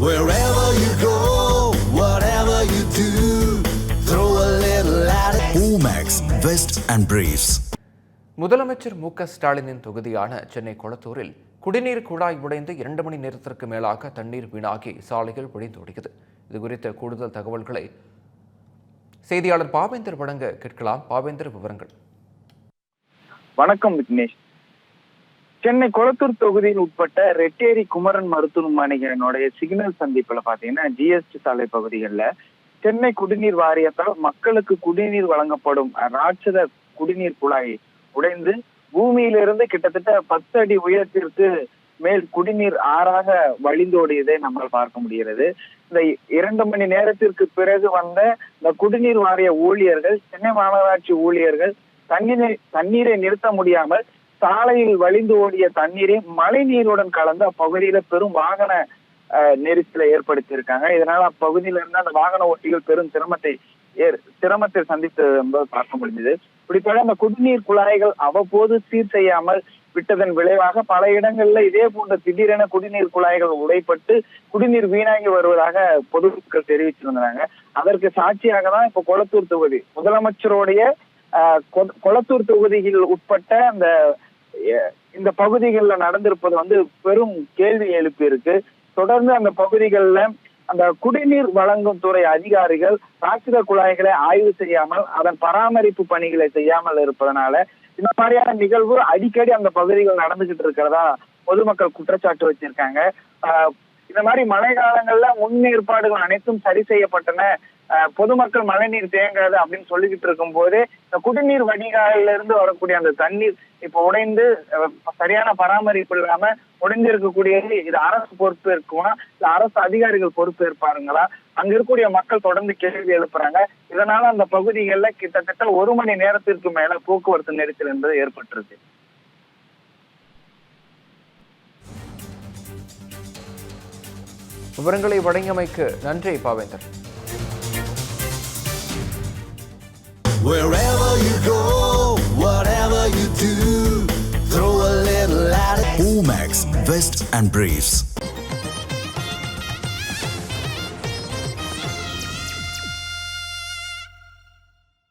Wherever you go, whatever you do, throw a little at it. Omax, Vest and Briefs. முதலமைச்சர் மு க ஸ்டாலினின் தொகுதியான சென்னை கொளத்தூரில் குடிநீர் குழாய் உடைந்து இரண்டு மணி நேரத்திற்கு மேலாக தண்ணீர் வீணாகி சாலைகள் வழிந்தோடியது இது குறித்த கூடுதல் தகவல்களை செய்தியாளர் பாவேந்தர் வழங்க கேட்கலாம் பாவேந்தர் விவரங்கள் வணக்கம் விக்னேஷ் சென்னை கொளத்தூர் தொகுதியில் உட்பட்ட ரெட்டேரி குமரன் மருத்துவமனைகளுடைய சிக்னல் சந்திப்புல பாத்தீங்கன்னா ஜிஎஸ்டி சாலை பகுதிகளில் சென்னை குடிநீர் வாரியத்தால் மக்களுக்கு குடிநீர் வழங்கப்படும் ராட்சத குடிநீர் குழாய் உடைந்து பூமியிலிருந்து கிட்டத்தட்ட பத்து அடி உயரத்திற்கு மேல் குடிநீர் ஆறாக வழிந்தோடியதை நம்மால் பார்க்க முடிகிறது. இந்த இரண்டு மணி நேரத்திற்கு பிறகு வந்த இந்த குடிநீர் வாரிய ஊழியர்கள் சென்னை மாநகராட்சி ஊழியர்கள் தண்ணீரை தண்ணீரை நிறுத்த முடியாமல் சாலையில் வழிந்து ஓடிய தண்ணீரை மழை நீருடன் கலந்து அப்பகுதியில பெரும் வாகன அஹ், நெரிசலை ஏற்படுத்தியிருக்காங்க. இதனால அப்பகுதியில இருந்து அந்த வாகன ஓட்டிகள் பெரும் சிரமத்தை ஏற் சிரமத்தை சந்தித்து என்பது பார்க்க முடிஞ்சது இப்படிப்பட்ட அந்த குடிநீர் குழாய்கள் அவ்வப்போது சீர் செய்யாமல் விட்டதன் விளைவாக பல இடங்கள்ல இதே போன்ற திடீரென குடிநீர் குழாய்கள் உடைப்பட்டு குடிநீர் வீணாகி வருவதாக பொதுமக்கள் தெரிவிச்சிருந்தாங்க அதற்கு சாட்சியாக தான் இப்ப கொளத்தூர் தொகுதி முதலமைச்சருடைய ஆஹ் கொளத்தூர் தொகுதியில் உட்பட்ட அந்த இந்த பகுதிகளில் நடந்திருப்பது வந்து பெரும் கேள்வி எழுப்பி இருக்கு. தொடர்ந்து அந்த பகுதிகளில் அந்த குடிநீர் வழங்கும் துறை அதிகாரிகள் ராட்சத குழாய்களை ஆய்வு செய்யாமல் அதன் பராமரிப்பு பணிகளை செய்யாமல் இருப்பதனால இந்த மாதிரியான நிகழ்வு அடிக்கடி அந்த பகுதிகள் நடந்துகிட்டு இருக்கிறதா பொதுமக்கள் குற்றச்சாட்டு வச்சிருக்காங்க. ஆஹ் இந்த மாதிரி மழை காலங்கள்ல முன்னேற்பாடுகள் அனைத்தும் சரி செய்யப்பட்டன. பொதுமக்கள் மழைநீர் தேங்காது அப்படின்னு சொல்லிக்கிட்டு இருக்கும் போது இந்த குடிநீர் வடிகாலில இருந்து வரக்கூடிய அந்த தண்ணீர் இப்ப உடைந்து சரியான பராமரிப்பு இல்லாம உடைஞ்சிருக்கக்கூடியது இது அரசு பொறுப்பு இருக்குமா? இல்ல அரசு அதிகாரிகள் பொறுப்பு இருப்பாருங்களா? அங்க இருக்கக்கூடிய மக்கள் தொடர்ந்து கேள்வி எழுப்புறாங்க. இதனால அந்த பகுதிகளில் கிட்டத்தட்ட ஒரு மணி நேரத்திற்கு மேல போக்குவரத்து நெரிசல் என்பது ஏற்பட்டிருக்கு. விவரங்களை வழங்கியமைக்கு நன்றி பாவேந்தர் Wherever you go, whatever you do, throw a little at it. Omax, Vest and Briefs.